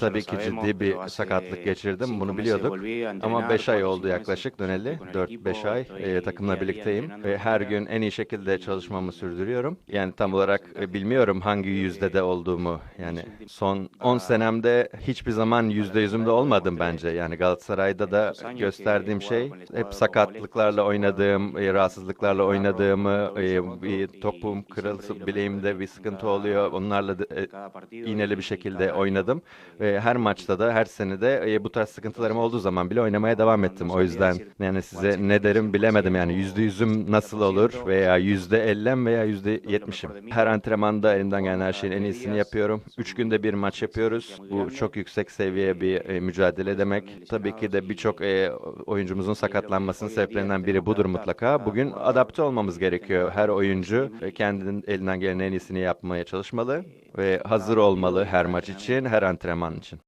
Tabii ki ciddi bir sakatlık geçirdim. Bunu biliyorduk. Ama 5 ay oldu yaklaşık döneli. 4-5 ay e, takımla birlikteyim. Ve her gün en iyi şekilde çalışmamı sürdürüyorum. Yani tam olarak e, bilmiyorum hangi yüzdede olduğumu. Yani son 10 senemde hiçbir zaman yüzde yüzümde olmadım bence. Yani Galatasaray'da da gösterdiğim şey hep sakatlıklarla oynadığım, e, rahatsızlıklarla oynadığımı, e, bir topum kırılsa bileğimde bir sıkıntı oluyor. Onlarla da, e, iğneli bir şekilde oynadım. Ve her maçta da her sene de e, bu tarz sıkıntılarım olduğu zaman bile oynamaya devam ettim. O yüzden yani size ne derim bilemedim yani yüzde yüzüm nasıl olur veya yüzde ellem veya yüzde yetmişim. Her antrenmanda elimden gelen her şeyin en iyisini yapıyorum. Üç günde bir maç yapıyoruz. Bu çok yüksek seviye bir e, mücadele demek. Tabii ki de birçok e, oyuncumuzun sakatlanmasının sebeplerinden biri budur mutlaka. Bugün adapte olmamız gerekiyor. Her oyuncu e, kendinin elinden gelen en iyisini yapmaya çalışmalı ve hazır olmalı her maç için, her antrenman için.